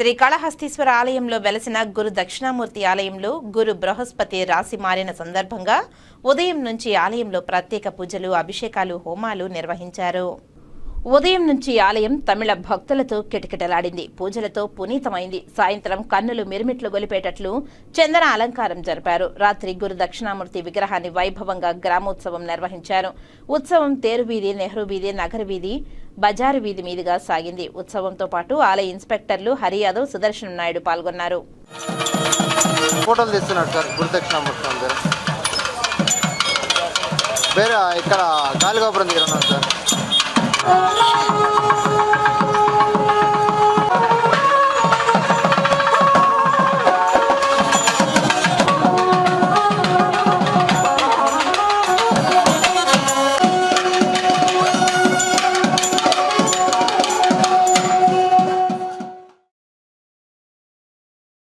శ్రీకాళహస్తీశ్వర ఆలయంలో వెలసిన గురు దక్షిణామూర్తి ఆలయంలో గురు బృహస్పతి రాశి మారిన సందర్భంగా ఉదయం నుంచి ఆలయంలో ప్రత్యేక పూజలు అభిషేకాలు హోమాలు నిర్వహించారు. ఉదయం నుంచి ఆలయం తమిళ భక్తులతో కిటకిటలాడింది. పూజలతో పునీతమైంది. సాయంత్రం కన్నులు మిరుమిట్లు గొలిపేటట్లు చందన అలంకారం జరిపారు. రాత్రి గురు దక్షిణామూర్తి విగ్రహాన్ని వైభవంగా గ్రామోత్సవం నిర్వహించారు. ఉత్సవం తేరు వీధి నెహ్రూ వీధి నగర వీధి బజారు వీధి మీదుగా సాగింది. ఉత్సవంతో పాటు ఆలయ ఇన్స్పెక్టర్లు హరి యాదవ్ సుదర్శన్ నాయుడు పాల్గొన్నారు. ఫోటోలు సార్ వేరే ఇక్కడ గాలిగోపురం దగ్గర ఉన్నారు సార్. Oh,